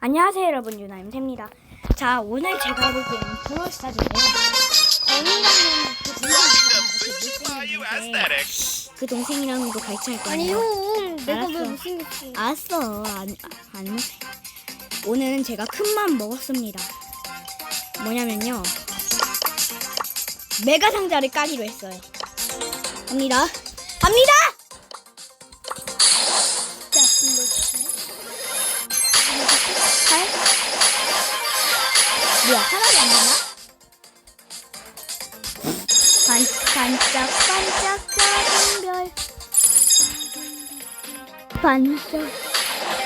안녕하세요 여러분 유나임새입니다. 자 오늘 제가 해볼 게임은 브롤스타즈인데요. 건이라는 그 동생이 있는데 그 동생이랑도 같이 할 아니 거예요. 형 내가 왜. 못생겼지? 알았어 안, 아, 안 못해. 오늘은 제가 큰맘 먹었습니다. 뭐냐면요 메가 상자를 까기로 했어요. 갑니다. 갑니다. 뭐야 하나도 안 되나? 반, 반짝 반짝 작은 별 반짝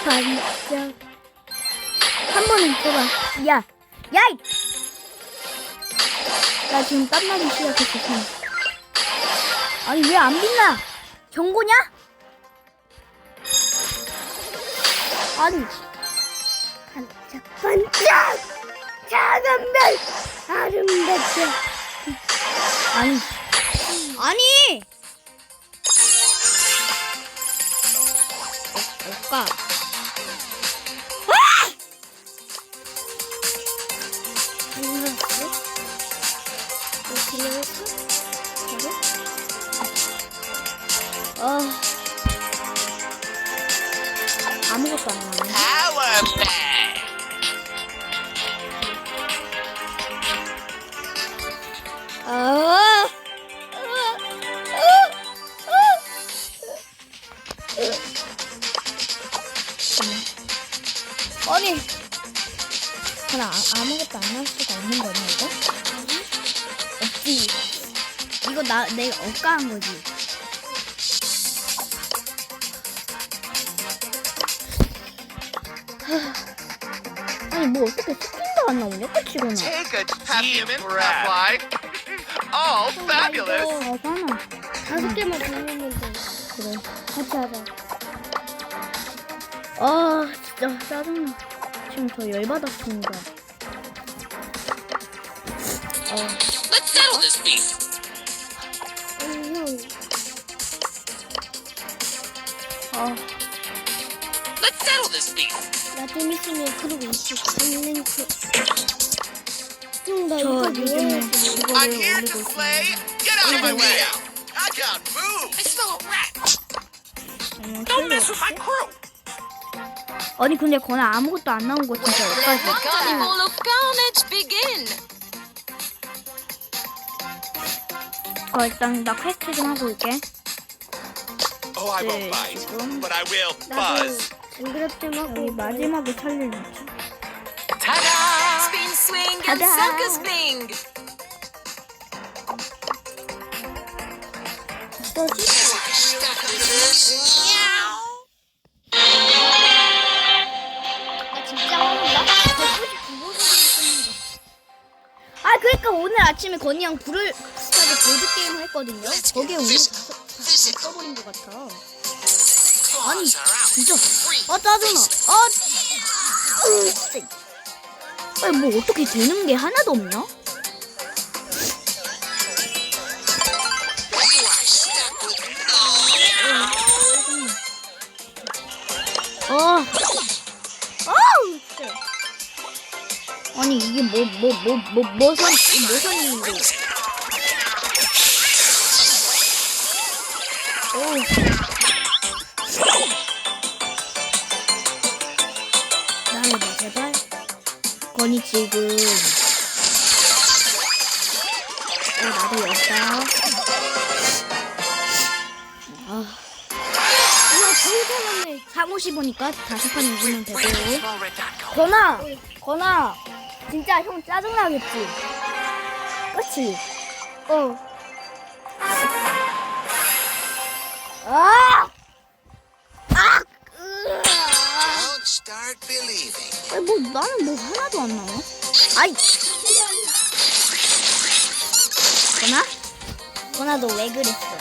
반짝. 한 번은 줘봐. 야 야이! 나 지금 땀나기 시작했어 지금. 아니 왜 안 빛나? 경고냐? 아니. 반짝 반짝 작은 별 아름답게 아니 아니 어, 뭘까 몰랐어? 어떻게 했어? 그래? 어 아무것도 안 나네 아, 아무것도 안 할 수가 없는 거냐 이거? 없지. 이거 나 내가 억까한 거지. 아니 뭐 어떻게 스킨도 안 나오냐? 끝이구나 Take a deep breath. All fabulous. 어, 하나 다섯 개만 돌리면 돼. 그래. 같이 하자. 아 진짜 짜증나. 지금 저 열받았습니다. 어 Let's settle this beef. 아, Let's settle this beef. 나좀 있으면 그러고 있을 있는 그. 형, 나저 이거 요즘에? 이거를 I'm here 올리고 to 있습니다 slay. Get out of my way. I got move. I smell a rat. 음, Don't mess with my crew. 아니 근데 거나 아무것도 안 나온 거 진짜 여기까지 Carnival of Carnage begin! 어 일단 나 퀘스트 좀 하고 올게 Oh, I won't 네, bite, 지금 but I will 나도 buzz. 징그럽 좀 하고. 여기 마지막에 살릴 지 Ta-da! Spin, swing, and Ta-da! circus bing! Stuck with this. 아 그러니까 오늘 아침에 건이 형 불을 스타드 보드 게임 했거든요 거기에 우리 다 써버린 것 같아 아니. 진짜. 아 짜증나 아 진짜 아니 뭐 어떻게 되는 게 하나도 없냐? 어. 어우, 진짜. 아니 이게 뭐 뭐 뭐 뭐 뭐선 뭐선인데? 어우. 나를 제발. 건이 지금. 어 나도 였다. 아. 나 정상하네. 사무실 보니까 다섯 판 이기면 되고. 건아, 건아, 진짜 형 짜증나겠지? 그치? 어. 아! 아! 으아! Don't start believing. 아니, 뭐, 나는 뭐 하나도 안 나와. 아이! 건아? 건아, 너왜 그랬어?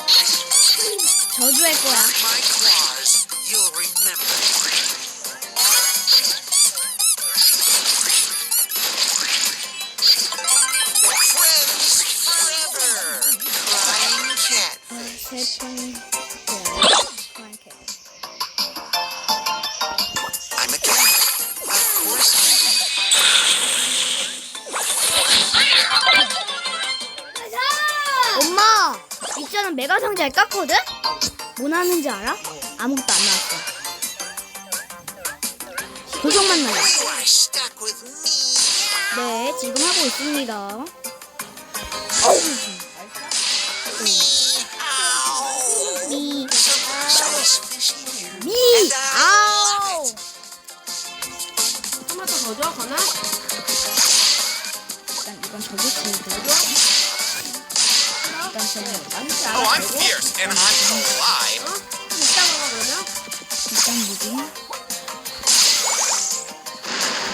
저주할 거야. headphone. Yeah, okay. I'm a cat. Of course I am. 엄마, 있잖아 메가 상자에 깠거든? 뭐 나왔는지 알아? 아무것도 안 나왔어. 도적만 나와. You are stuck with me. 네, 지금 하고 있습니다. 어우. 음. I 아우. it. 토마토 더 줘, 건아? 일단 이건 저기 제일 일단 저는 Oh, I'm fierce and I'm alive. 이따 먹어, 그러면? 일단 무슨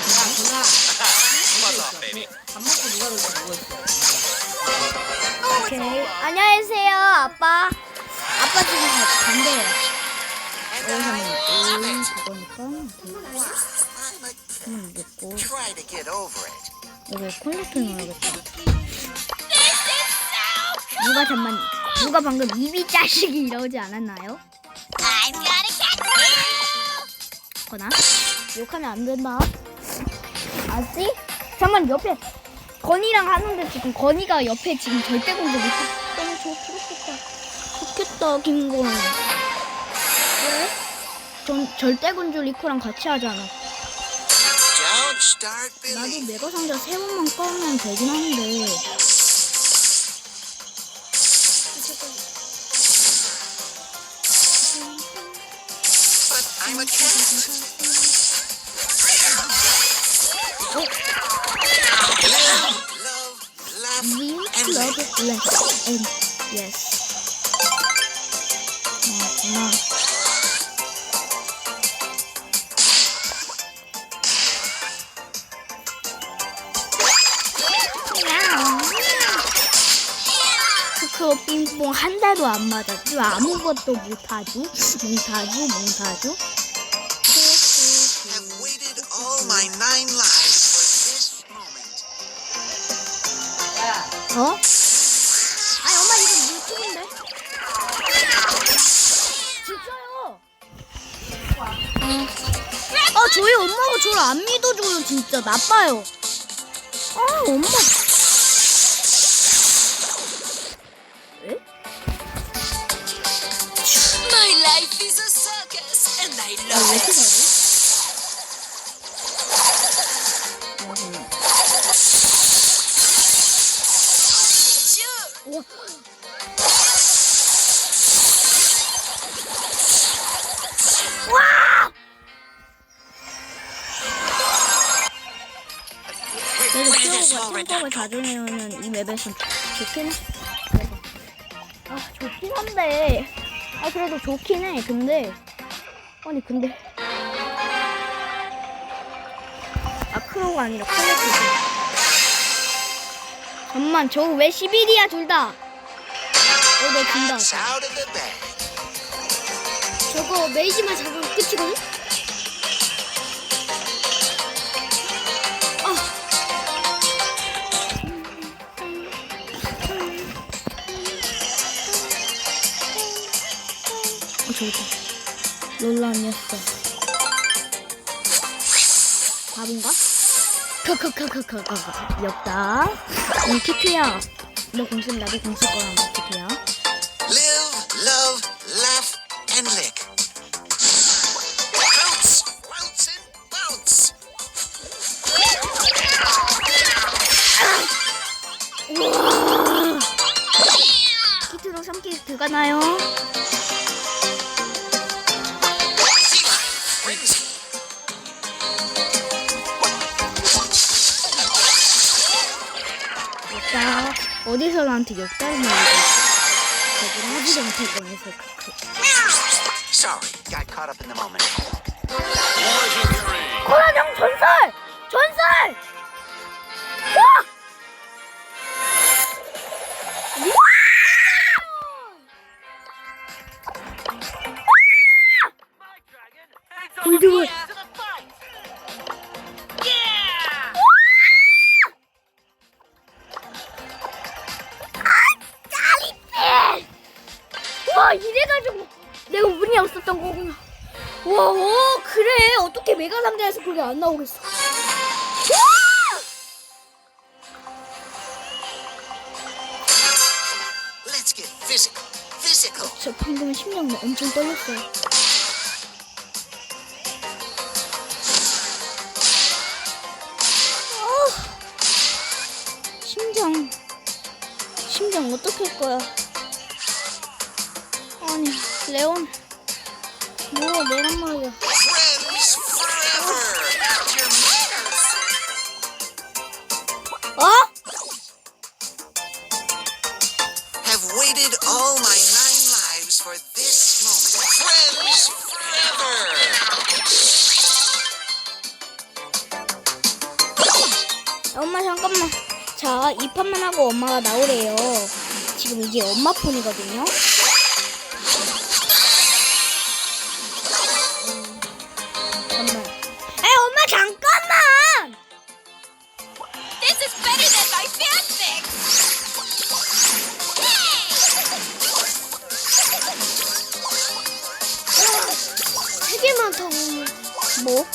야, 건아. Buzz off, baby. 밥 먹고 누가 그렇게 누워있어? 오케이. 안녕하세요, 아빠. 아빠 지금 가- 간대요. 음, 그거니까 그만 넣고. 여기 콘서트 넣어야겠다. 누가 잠만 누가 방금 입이 짜식이 이러지 않았나요? 거나 욕하면 안 된다. 알지? 잠만 옆에 건이랑 하는데 지금 건이가 옆에 지금 절대 공격 못. 너무 저 부럽겠다. 좋겠다 김건. 왜? 전 절대 군주 리코랑 같이 하잖아. 나도. 메가 상자 세 번만 꺼면 되긴 cat. Live, love, laugh, We and love live. it less and 크크 빙봉 한 달도 안 맞았지? 아무것도 this moment. 야, 어? 아니 엄마 이거 유튜브인데? 진짜요? 아 저희 엄마가 저를 안 믿어줘요. 진짜 나빠요. 아 엄마 My life is a circus and I 아, love 왜 it. 우와. 와! 그래도 키오가 탱커를 자주 내면 이 맵에서 좋긴 해. 아, 좋긴 한데. 아, 그래도 좋긴 해. 근데. 아니, 근데. 아, 크로가 아니라 클래스지. 잠만, 저거 왜 11이야, 둘 다? 어, 내 진다. It's out of the bag. 저거 메이지만 잡으면 끝이거든? 저기다. 롤란이었어. 답인가? 크크크크크크크. 역다. 응, 키트야. 너 공쓸 나도 거란 말, 키트야. Live, love, laugh, and lick. Bounce, bounce, and bounce. 우와! 키트로 3킬 들어가나요? 역다 어디서 나한테 역다를 말이지 저걸 하지도 못할 거면서 그, Sorry, got caught up in the moment. 코난형 전설! 전설! 와! 골드볼 메가 상자에서 그게 안 나오겠어. 저 방금 심장 엄청 떨렸어요. 아, 심장, 심장 어떻게 할 거야? 아니, 레온, 뭐야, 내란 말이야. 어? Have waited all my nine lives for this moment. Friends forever. 엄마 잠깐만. 자, 이 판만 하고 엄마가 나오래요. 지금 이게 엄마 폰이거든요. 뭐?